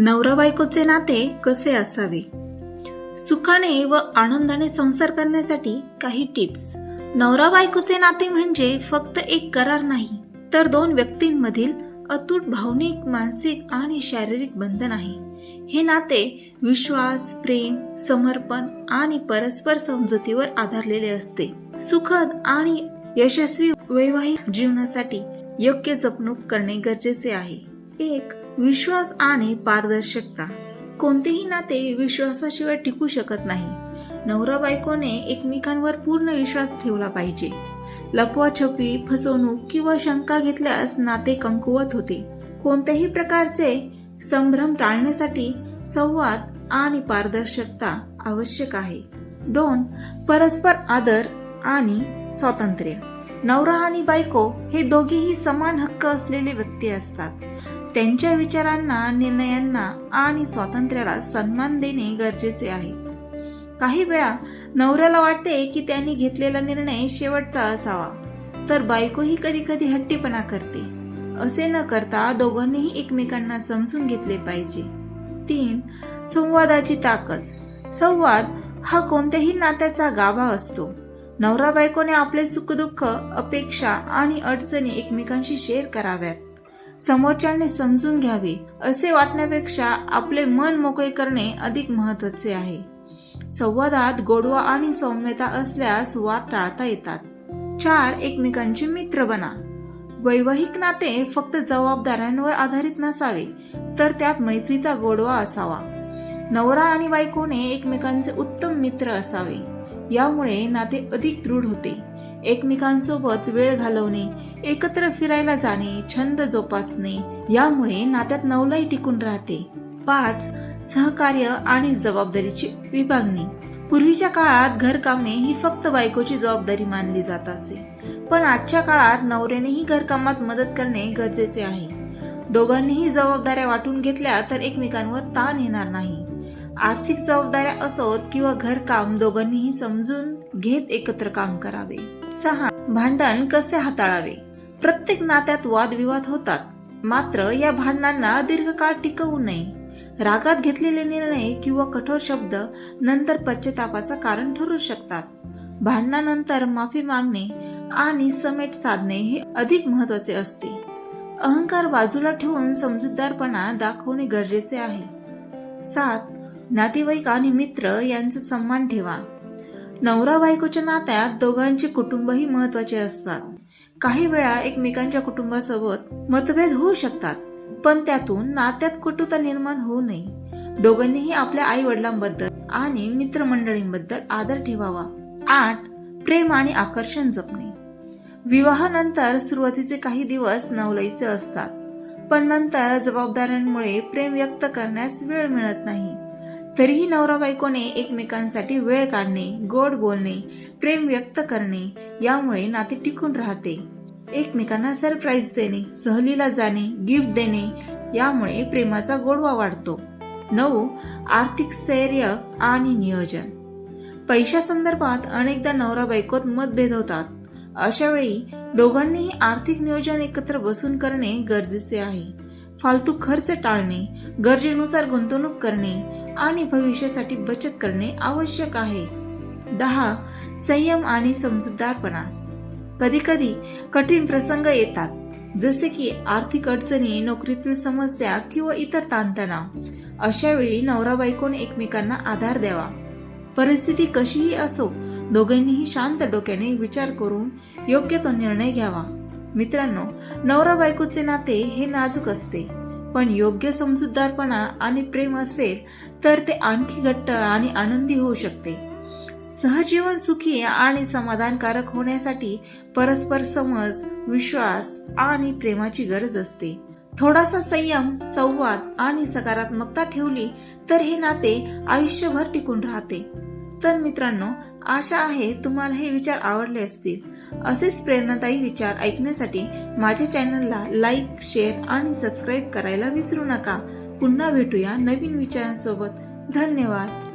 नवरा बायकोचे नाते कसे असावे? सुखाने व आनंदाने संसार करण्यासाठी काही टिप्स. नवरा बायकोचे नाते म्हणजे फक्त एक करार नाही तर दोन व्यक्तींमधील अतूट भावनिक मानसिक आणि शारीरिक बंधन आहे. हे नाते विश्वास प्रेम समर्पण आणि परस्पर समजुतीवर आधारलेले असते. सुखद आणि यशस्वी वैवाहिक जीवनासाठी योग्य जपणूक करणे गरजेचे आहे. एक विश्वास आणि पारदर्शकता. कोणतेही नाते विश्वासाशिवाय टिकू शकत नाही. नवरा बायकोने एकमेकांवर पूर्ण विश्वास ठेवला पाहिजे. लपवाछपी फसवणूक किंवा शंका घेतल्यास नाते कमकुवत होते. कोणत्याही प्रकारचे संभ्रम टाळण्यासाठी संवाद आणि पारदर्शकता आवश्यक आहे. दोन परस्पर आदर आणि स्वातंत्र्य. नवरा आणि बायको हे दोघेही समान हक्क असलेले व्यक्ती असतात. त्यांच्या विचारांना निर्णयांना आणि स्वातंत्र्याला सन्मान देणे गरजेचे आहे. काही वेळा नवऱ्याला वाटते की त्यांनी घेतलेला निर्णय शेवटचा असावा तर बायकोही कधी कधी हट्टीपणा करते. असे न करता दोघांनीही एकमेकांना समजून घेतले पाहिजे. तीन संवादाची ताकद. संवाद हा कोणत्याही नात्याचा गाभा असतो. नवरा बायकोने आपले सुखदुःख अपेक्षा आणि अडचणी एकमेकांशी शेअर कराव्यात. समोरच्याने समजून घ्यावे असे वाटण्यापेक्षा आपले मन मोकळे करणे अधिक महत्त्वाचे आहे. संवादात गोडवा आणि सौम्यता असल्यास वाद टाळता येतात. चार एकमेकांचे मित्र बना. वैवाहिक नाते फक्त जबाबदाऱ्यांवर आधारित नसावे तर त्यात मैत्रीचा गोडवा असावा. नवरा आणि बायकोने एकमेकांचे उत्तम मित्र असावे. यामुळे नाते अधिक दृढ होते. एकमेकांसोबत वेळ घालवणे एकत्र फिरायला जाणे छंद जोपासणे यामुळे नात्यात नवलाई टिकून राहते. पाच सहकार्य आणि जबाबदारीची विभागणी. पूर्वीच्या काळात घरकामे ही फक्त बायकोची जबाबदारी मानली जात असे. पण आजच्या काळात नवऱ्यानेही घरकामात मदत करणे गरजेचे आहे. दोघांनीही जबाबदाऱ्या वाटून घेतल्या तर एकमेकांवर ताण येणार नाही. आर्थिक जबाबदाऱ्या असोत किंवा घरकाम दोघांनीही समजून घेत एकत्र काम करावे. सहा भांडण कसे हाताळावे? प्रत्येक नात्यात वादविवाद होतात. मात्र या भांडणांना दीर्घकाळ टिकवू नये. रागात घेतलेले निर्णय किंवा कठोर शब्द नंतर पश्चातापाचं कारण ठरू शकतात. भांडणानंतर माफी मागणे आणि समेट साधणे हे अधिक महत्त्वाचे असते. अहंकार बाजूला ठेवून समजूतदारपणा दाखवणे गरजेचे आहे. सात नातेवाईक आणि मित्र यांचा सन्मान ठेवा. नवरा बायकोच्या नात्यात दोघांचे कुटुंबही महत्त्वाचे असतात. काही वेळा एकमेकांच्या कुटुंबासोबत मतभेद होऊ शकतात पण त्यातून नात्यात कटुता निर्माण होऊ नये. दोघांनीही आपल्या आई वडिलांबद्दल आणि मित्रमंडळींबद्दल आदर ठेवावा. आठ प्रेम आणि आकर्षण जपणे. विवाहानंतर सुरुवातीचे काही दिवस नवलाईचे असतात पण नंतर जबाबदाऱ्यांमुळे प्रेम व्यक्त करण्यास वेळ मिळत नाही. तरीही नवरा बायकोने एकमेकांसाठी वेळ काढणे गोड बोलणे प्रेम व्यक्त करणे यामुळे नाते टिकून राहते. एकमेकांना सरप्राईज देणे सहलीला जाणे गिफ्ट देणे यामुळे प्रेमाचा गोडवा वाढतो. नऊ आर्थिक स्थैर्य आणि नियोजन. पैशासंदर्भात अनेकदा नवरा बायकोत मतभेद होतात. अशावेळी दोघांनीही आर्थिक नियोजन एकत्र बसून करणे गरजेचे आहे. फालतू खर्च टाळणे गरजेनुसार गुंतवणूक करणे आणि भविष्यासाठी बचत करणे आवश्यक आहे. दहा संयम आणि समजूतदारपणा. कधी कधी कठीण प्रसंग येतात जसे की आर्थिक अडचणी नोकरीतील समस्या किंवा इतर ताणतणाव. अशा वेळी नवरा बायकोने एकमेकांना आधार द्यावा. परिस्थिती कशीही असो दोघांनीही शांत डोक्याने विचार करून योग्य तो निर्णय घ्यावा. मित्रांनो नवरा बायकोचे नाते हे नाजूक असते. पण योग्य समजूतदारपणा आणि प्रेम असेल तर ते आणखी घट्ट आणि आनंदी होऊ शकते. सहजीवन सुखी आणि समाधानकारक होण्यासाठी परस्पर समज विश्वास आणि प्रेमाची गरज असते. थोडासा संयम संवाद आणि सकारात्मकता ठेवली तर हे नाते आयुष्यभर टिकून राहते. तर मित्रांनो आशा आहे तुम्हाला हे विचार आवडले असतील. असेच प्रेरणादायी विचार ऐकण्यासाठी माझ्या चॅनलला लाईक शेअर आणि सबस्क्राईब करायला विसरू नका. पुन्हा भेटूया नवीन विचारांसोबत. धन्यवाद.